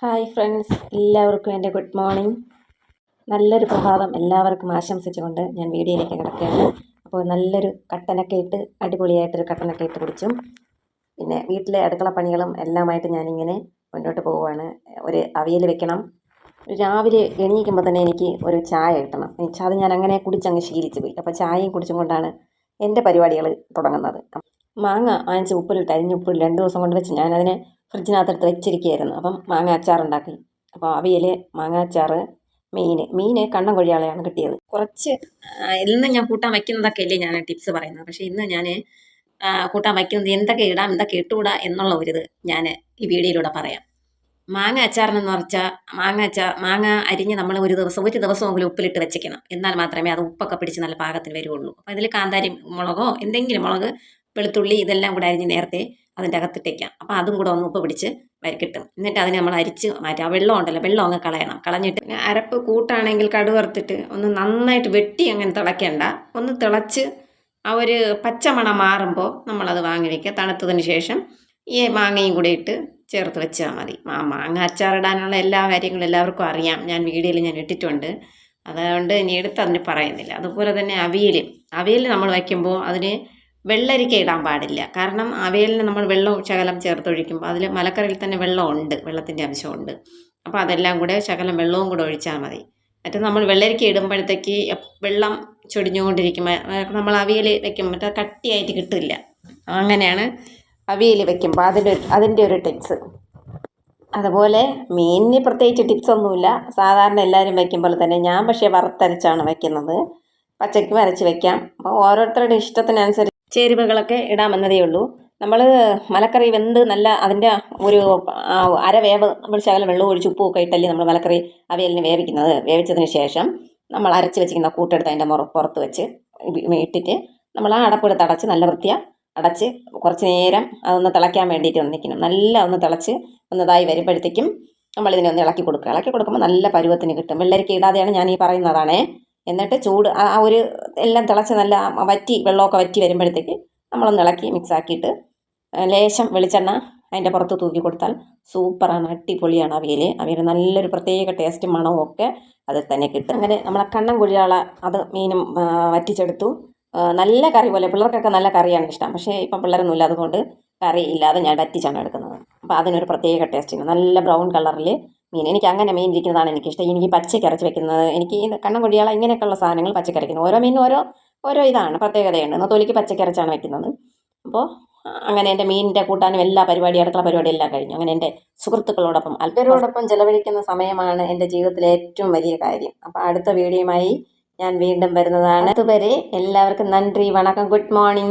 Hi friends എല്ലാവർക്കും എന്റെ good morning നല്ലൊരു പ്രഭാതം എല്ലാവർക്കും ആശംസിച്ചുകൊണ്ട് ഞാൻ വീഡിയോയിലേക്ക് കിടക്കുകയാണ്. അപ്പോൾ നല്ലൊരു കട്ടനൊക്കെ ഇട്ട് അടിപൊളിയായിട്ടൊരു കട്ടനൊക്കെ ഇട്ട് കുടിച്ചും. പിന്നെ വീട്ടിലെ അടുക്കള പണികളും എല്ലാമായിട്ട് ഞാനിങ്ങനെ മുന്നോട്ട് പോവുകയാണ്. ഒരു അവിയൽ വെക്കണം. രാവിലെ എണീക്കുമ്പോൾ തന്നെ എനിക്ക് ഒരു ചായ കിട്ടണം. അത് ഞാൻ അങ്ങനെ കുടിച്ചങ്ങ് ശീലിച്ചു പോയി. അപ്പോൾ ചായയും കുടിച്ചും കൊണ്ടാണ് എന്റെ പരിപാടികൾ തുടങ്ങുന്നത്. മാങ്ങ വാങ്ങിച്ച് ഉപ്പിലിട്ട് അരിഞ്ഞ് ഉപ്പിൽ രണ്ട് ദിവസം കൊണ്ട് വെച്ച് ഞാനതിനെ ഫ്രിഡ്ജിനകത്തെടുത്ത് വെച്ചിരിക്കുകയായിരുന്നു. അപ്പം മാങ്ങ അച്ചാറുണ്ടാക്കി. അപ്പോൾ അവിയൽ മാങ്ങ അച്ചാറ് മീൻ മീൻ കണ്ണം കൊഴിയാളെയാണ് കിട്ടിയത്. കുറച്ച് ഇന്ന് ഞാൻ കൂട്ടാൻ വയ്ക്കുന്നതൊക്കെ അല്ലേ ഞാൻ ടിപ്സ് പറയുന്നത്. പക്ഷേ ഇന്ന് ഞാൻ കൂട്ടാൻ വയ്ക്കുന്നത് എന്തൊക്കെ ഇടാം എന്തൊക്കെ ഇട്ടുകൂടാ എന്നുള്ള ഒരു ഇത് ഞാൻ ഈ വീഡിയോയിലൂടെ പറയാം. മാങ്ങ അച്ചാറിനെന്ന് പറഞ്ഞാൽ മാങ്ങ അച്ചാർ മാങ്ങ അരിഞ്ഞ് നമ്മൾ ഒരു ദിവസം ഒരു ദിവസമെങ്കിലും ഉപ്പിലിട്ട് വെച്ചേക്കണം. എന്നാൽ മാത്രമേ അത് ഉപ്പൊക്കെ പിടിച്ച് നല്ല പാകത്തിന് വരുള്ളൂ അപ്പോൾ ഇതിൽ കാന്താരി മുളകോ എന്തെങ്കിലും മുളക് വെളുത്തുള്ളി ഇതെല്ലാം കൂടെ അരിഞ്ഞ് നേരത്തെ അതിന്റെ അകത്തിട്ടേക്കാം അപ്പോൾ അതും കൂടെ ഒന്ന് ഉപ്പ് പിടിച്ച് വരക്കിട്ടും എന്നിട്ട് അതിനെ നമ്മൾ അരിച്ച് മാറ്റാം. വെള്ളം ഉണ്ടല്ലോ വെള്ളം അങ്ങ് കളയണം. കളഞ്ഞിട്ട് അരപ്പ് കൂട്ടാണെങ്കിൽ കടുവറുത്തിട്ട് ഒന്ന് നന്നായിട്ട് വെട്ടി അങ്ങനെ തിളയ്ക്കണ്ട. ഒന്ന് തിളച്ച് ആ ഒരു പച്ചമണം മാറുമ്പോൾ നമ്മളത് വാങ്ങി വയ്ക്കുക തണുത്തതിന് ശേഷം ഈ മാങ്ങയും കൂടി ഇട്ട് ചേർത്ത് വെച്ചാൽ മതി. ആ മാങ്ങ അച്ചാറിടാനുള്ള എല്ലാ കാര്യങ്ങളും എല്ലാവർക്കും അറിയാം. ഞാൻ വീഡിയോയിൽ ഞാൻ ഇട്ടിട്ടുണ്ട്. അതുകൊണ്ട് ഇനി എടുത്ത് അതിന് പറയുന്നില്ല. അതുപോലെ തന്നെ അവിയൽ. അവിയൽ നമ്മൾ വയ്ക്കുമ്പോൾ അതിന് വെള്ളരിക്ക ഇടാൻ പാടില്ല. കാരണം അവയലിന് നമ്മൾ വെള്ളം ശകലം ചേർത്തൊഴിക്കുമ്പോൾ അതിൽ മലക്കറിയിൽ തന്നെ വെള്ളമുണ്ട് വെള്ളത്തിന്റെ അംശമുണ്ട്. അപ്പോൾ അതെല്ലാം കൂടെ ശകലം വെള്ളവും കൂടെ ഒഴിച്ചാൽ മതി. മറ്റേ നമ്മൾ വെള്ളരിക്ക ഇടുമ്പോഴത്തേക്ക് വെള്ളം ചൊടിഞ്ഞുകൊണ്ടിരിക്കുമ്പോൾ നമ്മൾ അവിയൽ വെക്കും മറ്റേ കട്ടിയായിട്ട് കിട്ടില്ല. അങ്ങനെയാണ് അവിയൽ വെക്കുമ്പോൾ അതിന്റെ അതിന്റെ ഒരു ടിപ്സ്. അതുപോലെ മീനിന് പ്രത്യേകിച്ച് ടിപ്സ് ഒന്നുമില്ല. സാധാരണ എല്ലാവരും വെക്കും പോലെ തന്നെ ഞാൻ പക്ഷേ വറുത്തരച്ചാണ് വെക്കുന്നത്. പച്ചയ്ക്ക് വരച്ച് വെക്കാം. അപ്പോൾ ഓരോരുത്തരുടെ ഇഷ്ടത്തിനനുസരിച്ച് ചേരുവകളൊക്കെ ഇടാമെന്നതേ ഉള്ളൂ. നമ്മൾ മലക്കറി വെന്ത് നല്ല അതിന്റെ ഒരു അരവേവ് അര വേവ് നമ്മൾ ശകലം വെള്ളം ഒഴിച്ച് ഉപ്പുമൊക്കെ ഇട്ടല്ലേ നമ്മൾ മലക്കറി അവയലിന് വേവിക്കുന്നത്. വേവിച്ചതിന് ശേഷം നമ്മൾ അരച്ച് വെച്ചിരിക്കുന്ന കൂട്ടെടുത്ത് അതിന്റെ മുറ പുറത്ത് വെച്ച് ഇട്ടിട്ട് നമ്മൾ ആ അടപ്പെടുത്ത് അടച്ച് നല്ല വൃത്തിയ അടച്ച് കുറച്ച് നേരം അതൊന്ന് തിളയ്ക്കാൻ വേണ്ടിയിട്ട് ഒന്ന് നിൽക്കണം. നല്ല ഒന്ന് തിളച്ച് ഒന്നതായി വരുമ്പോഴത്തേക്കും നമ്മളിതിനെ ഒന്ന് ഇളക്കി കൊടുക്കുക. ഇളക്കി കൊടുക്കുമ്പോൾ നല്ല പരുവത്തിന് കിട്ടും. വെള്ളരിക്ക ഇടാതെയാണ് ഞാൻ ഈ പറയുന്നതാണേ. എന്നിട്ട് ചൂട് ആ ഒരു എല്ലാം തിളച്ച് നല്ല വറ്റി വെള്ളമൊക്കെ വറ്റി വരുമ്പോഴത്തേക്ക് നമ്മളൊന്ന് ഇളക്കി മിക്സാക്കിയിട്ട് ലേശം വെളിച്ചെണ്ണ അതിന്റെ പുറത്ത് തൂക്കി കൊടുത്താൽ സൂപ്പറാണ് അടിപൊളിയാണ് അവിയൽ. അവിയൽ നല്ലൊരു പ്രത്യേക ടേസ്റ്റും മണവും ഒക്കെ അതിൽ തന്നെ കിട്ടും. അങ്ങനെ നമ്മളെ കണ്ണൻ കുഴിയാള അത് മീനും വറ്റിച്ചെടുത്തു. നല്ല കറി പോലെ പിള്ളേർക്കൊക്കെ നല്ല കറിയാണ് ഇഷ്ടം. പക്ഷേ ഇപ്പം പിള്ളേരൊന്നും അതുകൊണ്ട് കറി ഇല്ലാതെ ഞാൻ വറ്റിച്ചാണ് എടുക്കുന്നത്. അപ്പോൾ അതിനൊരു പ്രത്യേക ടേസ്റ്റിന് നല്ല ബ്രൗൺ കളറിൽ മീൻ എനിക്ക് അങ്ങനെ മീൻ ഇരിക്കുന്നതാണ് എനിക്കിഷ്ടം. എനിക്ക് പച്ചക്കറച്ച് വെക്കുന്നത് എനിക്ക് ഈ കണ്ണം കൊടിയാള ഇങ്ങനെയൊക്കെയുള്ള സാധനങ്ങൾ പച്ചക്കറിക്കുന്നത് ഓരോ മീനും ഓരോ ഓരോ ഇതാണ് പ്രത്യേകതയുണ്ട്. എന്നാൽ തൊലിക്ക് പച്ചക്കറച്ചാണ് വെക്കുന്നത്. അപ്പോൾ അങ്ങനെ എന്റെ മീനിന്റെ കൂട്ടാനും എല്ലാ പരിപാടി അടുക്കള പരിപാടി എല്ലാം കഴിഞ്ഞു. അങ്ങനെ എന്റെ സുഹൃത്തുക്കളോടൊപ്പം അല്പരോടൊപ്പം ചിലവഴിക്കുന്ന സമയമാണ് എന്റെ ജീവിതത്തിലെ ഏറ്റവും വലിയ കാര്യം. അപ്പോൾ അടുത്ത വീഡിയോയുമായി ഞാൻ വീണ്ടും വരുന്നതാണ്. അതുവരെ എല്ലാവർക്കും നന്ദി വണക്കം ഗുഡ് മോർണിംഗ്.